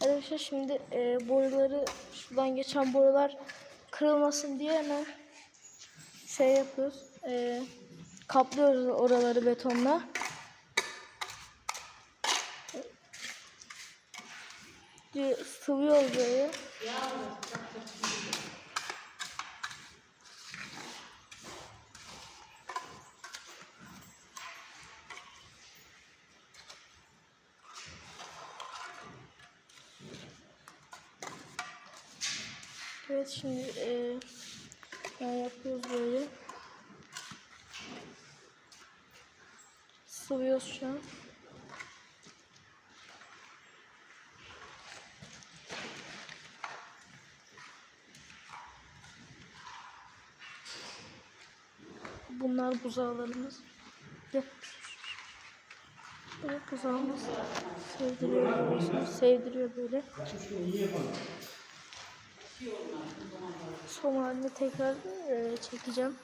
Arkadaşlar şimdi e, boruları şuradan geçen borular kırılmasın diye hemen şey yapıyoruz. E, kaplıyoruz oraları betonla. Sıvıyoruz böyle. Evet şimdi e, yani yapıyoruz böyle. Sıvıyoruz şu an. Bunlar buzağlarımız. Evet buzağımız sevdiriyor. Sevdiriyor böyle. Son halini tekrar e, çekeceğim.